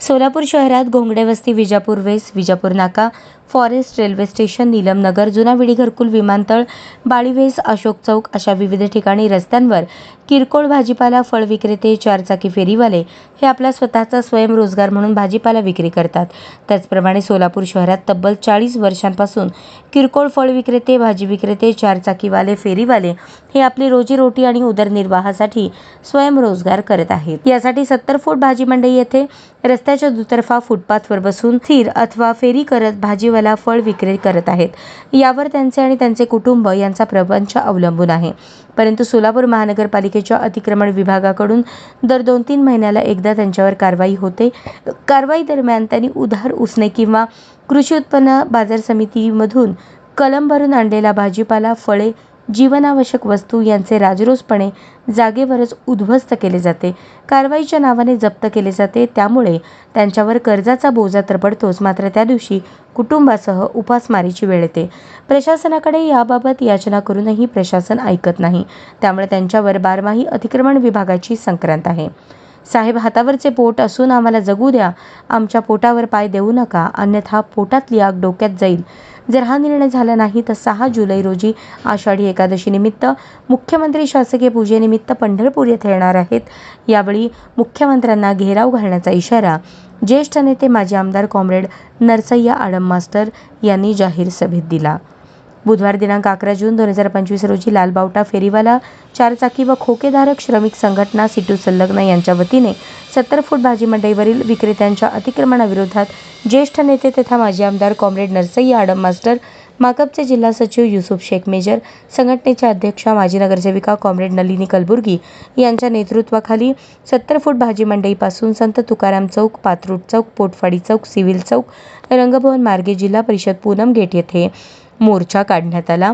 सोलापूर शहरात घोंगडे वस्ती विजापूर वेस विजापूर नाका फॉरेस्ट रेल्वे स्टेशन नीलमनगर जुना विडी घरकुल विमानतळ बाळीवेस अशोक चौक अशा विविध ठिकाणी रस्त्यांवर किरकोळ भाजीपाला फळ विक्रेते चारचाकी फेरीवाले हे आपला स्वतःचा स्वयंरोजगार म्हणून भाजीपाला विक्री करतात. त्याचप्रमाणे सोलापूर शहरात तब्बल चाळीस वर्षांपासून किरकोळ फळ विक्रेते भाजी विक्रेते चारचाकीवाले फेरीवाले हे आपली रोजीरोटी आणि उदरनिर्वाहासाठी स्वयंरोजगार करत आहेत. यासाठी सत्तर फूट भाजी मंडई येथे रस्त्याच्या दुतर्फा फुटपाथवर बसून स्थिर अथवा फेरी करत भाजीवाला फळ विक्री करत आहेत. यावर त्यांचे आणि त्यांचे कुटुंब यांचा प्रपंच अवलंबून आहे. परंतु सोलापूर महानगरपालिकेच्या अतिक्रमण विभागाकडून दर दोन तीन महिन्याला एकदा त्यांच्यावर कारवाई होते. कारवाई दरम्यान त्यांनी उधार उसने किंवा कृषी उत्पन्न बाजार समितीमधून कलम भरून आणलेला भाजीपाला फळे जीवनावश्यक वस्तू यांचे राजरोसपणे जागेवरच उद्ध्वस्त केले जाते. कारवाईच्या नावाने जप्त केले जाते. त्यामुळे त्यांच्यावर कर्जाचा बोजा तर पडतोच मात्र त्या दिवशी कुटुंबासह उपासमारीची वेळ येते. प्रशासनाकडे याबाबत याचना करूनही प्रशासन ऐकत नाही. त्यामुळे त्यांच्यावर बारमाही अतिक्रमण विभागाची संक्रांत आहे. साहेब हातावरचे पोट असून आम्हाला जगू द्या. आमच्या पोटावर पाय देऊ नका. अन्यथा पोटातली आग डोक्यात जाईल. जर हा निर्णय झाला नाही तर सहा जुलै रोजी आषाढी एकादशीनिमित्त मुख्यमंत्री शासकीय पूजेनिमित्त पंढरपूर येथे येणार आहेत. यावेळी मुख्यमंत्र्यांना घेराव घालण्याचा इशारा ज्येष्ठ नेते माजी आमदार कॉम्रेड नरसय्या आडम मास्टर यांनी जाहीर सभेत दिला. बुधवार दिनांक अकरा जून दोन हजार पंचवीस रोजी लालबावटा फेरीवाला चारचाकी व खोकेधारक श्रमिक संघटना सिटू संलग्न यांच्या वतीने सत्तर फूट भाजी मंडईवरील विक्रेत्यांच्या अतिक्रमणाविरोधात ज्येष्ठ नेते तथा माजी आमदार कॉम्रेड नरसय्या आडम मास्टर माकपचे जिल्हा सचिव युसुफ शेख मेजर संघटनेच्या अध्यक्षा माजी नगरसेविका कॉम्रेड नलिनी कलबुर्गी यांच्या नेतृत्वाखाली सत्तर फूट भाजी मंडईपासून संत तुकाराम चौक पात्रूट चौक पोटफाडी चौक सिव्हिल चौक रंगभवन मार्गे जिल्हा परिषद पूनम गेट येथे मोर्चा काढण्यात आला.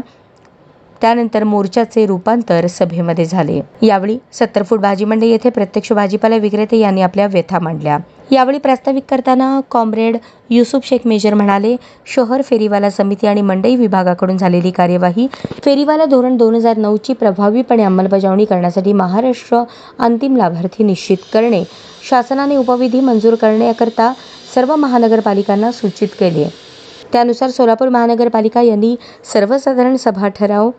त्यानंतर मोर्चाचे रूपांतर सभेमध्ये झाले. यावेळी सत्तर फूट भाजी मंडई येथे प्रत्यक्ष भाजीपाला विक्रेते यांनी आपल्या व्यथा मांडल्या. यावेळी प्रास्ताविक करताना कॉम्रेड युसुफ शेख मेजर म्हणाले शहर फेरीवाला समिती आणि मंडई विभागाकडून झालेली कार्यवाही फेरीवाला धोरण दोन हजार नऊची प्रभावीपणे अंमलबजावणी करण्यासाठी महाराष्ट्र अंतिम लाभार्थी निश्चित करणे शासनाने उपविधी मंजूर करण्याकरता सर्व महानगरपालिकांना सूचित केले. त्यानुसार सोलापूर महानगरपालिका यांनी सर्वसाधारण सभा ठराव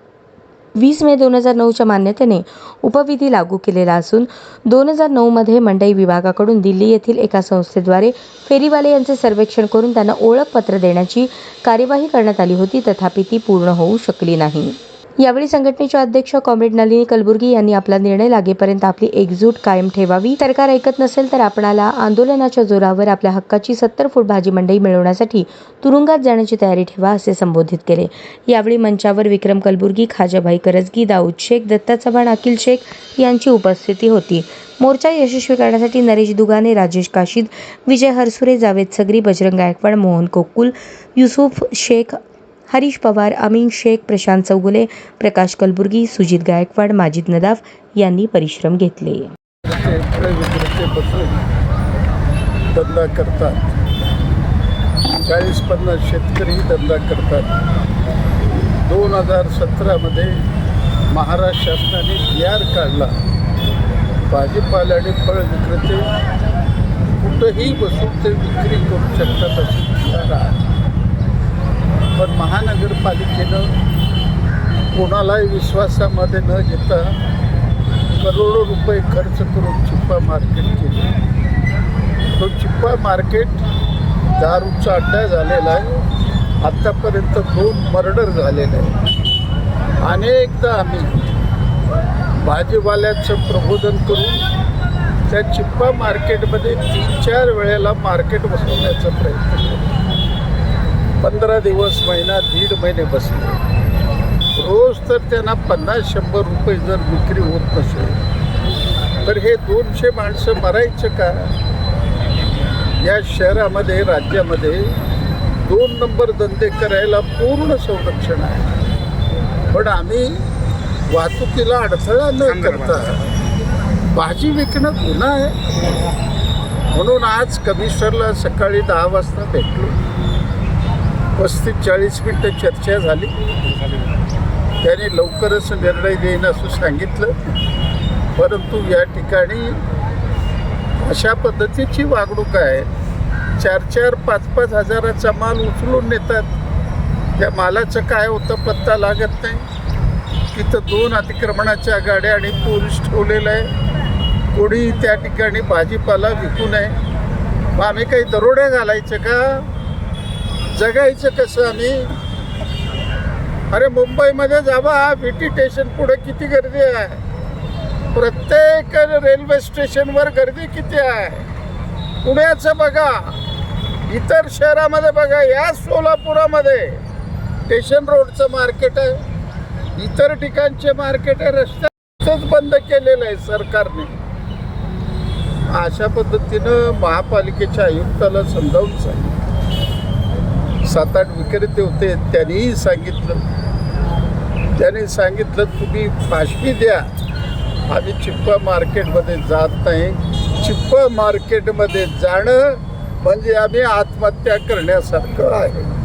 वीस मे दोन हजार नऊच्या मान्यतेने उपविधी लागू केलेला असून दोन हजार नऊमध्ये मंडई विभागाकडून दिल्ली येथील एका संस्थेद्वारे फेरीवाले यांचे सर्वेक्षण करून त्यांना ओळखपत्र देण्याची कार्यवाही करण्यात आली होती. तथापि ती पूर्ण होऊ शकली नाही. यावेळी संघटनेच्या अध्यक्ष कॉम्रेड नलिनी कलबुर्गी यांनी आपला निर्णय लागेपर्यंत आपली एकजूट कायम ठेवावी. सरकार ऐकत नसेल तर आपणाला आंदोलनाच्या जोरावर आपल्या हक्काची सत्तर फूट भाजी मंडई मिळवण्यासाठी तुरुंगात जाण्याची तयारी ठेवा असे संबोधित केले. यावेळी मंचावर विक्रम कलबुर्गी खाजाभाई करजगी दाऊद शेख दत्ता चव्हाण अखिल शेख यांची उपस्थिती होती. मोर्चा यशस्वी करण्यासाठी नरेश दुगाने राजेश काशीद विजय हरसुरे जावेद सगरी बजरंग गायकवाड मोहन कोकुल युसुफ शेख हरीश पवार अमीन शेख प्रशांत चौगुले प्रकाश कलबुर्गी सुजित गायकवाड माजिद नदाफ यांनी परिश्रम घेतले. विक्रेते बसून धंदा करतात. चाळीस पन्नास शेतकरी धंदा करतात. दोन हजार सतरामध्ये महाराष्ट्र शासनाने जी काढला. भाजीपाला आणि फळ विक्रेते कुठंही बसून ते विक्री करू शकतात असं आहे महापालिकेनं कोणालाही विश्वासामध्ये न घेता करोडो रुपये खर्च करून चिप्पा मार्केट केले. तो चिप्पा मार्केट दारूचा अड्डा झालेला आहे. आत्तापर्यंत दोन मर्डर झालेले आहे अनेकदा आम्ही भाजीवाल्याचं प्रबोधन करून त्या चिप्पा मार्केटमध्ये तीन चार वेळेला मार्केट बसवण्याचा प्रयत्न केला. पंधरा दिवस महिना दीड महिने बसले. रोज तर त्यांना पन्नास शंभर रुपये जर विक्री होत नसेल तर हे दोनशे माणसं मरायचं का? या शहरामध्ये राज्यामध्ये दोन नंबर धंदे करायला पूर्ण संरक्षण आहे. पण आम्ही वाहतुकीला अडथळा न करता भाजी विकणं गुन्हा आहे. म्हणून आज कमिशनरला सकाळी दहा वाजता भेटलो. पस्तीस चाळीस मिनटं चर्चा झाली. त्याने लवकरच निर्णय देईन असं सांगितलं. परंतु या ठिकाणी अशा पद्धतीची वागणूक आहे. चार चार पाच पाच हजाराचा माल उचलून नेतात. त्या मालाचं काय होतं पत्ता लागत नाही. तिथं दोन अतिक्रमणाच्या गाड्या आणि पोलीस ठेवलेलं आहे. कोणी त्या ठिकाणी भाजीपाला विकू नये. मग आम्ही काही दरोडे घालायचं का? जगायचं कसं आम्ही? अरे मुंबईमध्ये जावा टी स्टेशन पुढे किती गर्दी आहे? प्रत्येक रेल्वे स्टेशनवर गर्दी किती आहे? पुण्याचं बघा. इतर शहरामध्ये बघा या सोलापुरामध्ये. स्टेशन रोडचं मार्केट आहे. इतर ठिकाणचे मार्केट आहे. रस्त्याच बंद केलेलं आहे सरकारने. अशा पद्धतीनं महापालिकेच्या आयुक्ताला समजावून सांगितलं. सात आठ विक्रेते होते त्यांनीही सांगितलं. त्याने सांगितलं तुम्ही फाशी द्या. आम्ही चिप्पा मार्केटमध्ये जात नाही. चिप्पा मार्केटमध्ये जाणं म्हणजे आम्ही आत्महत्या करण्यासारखं आहे.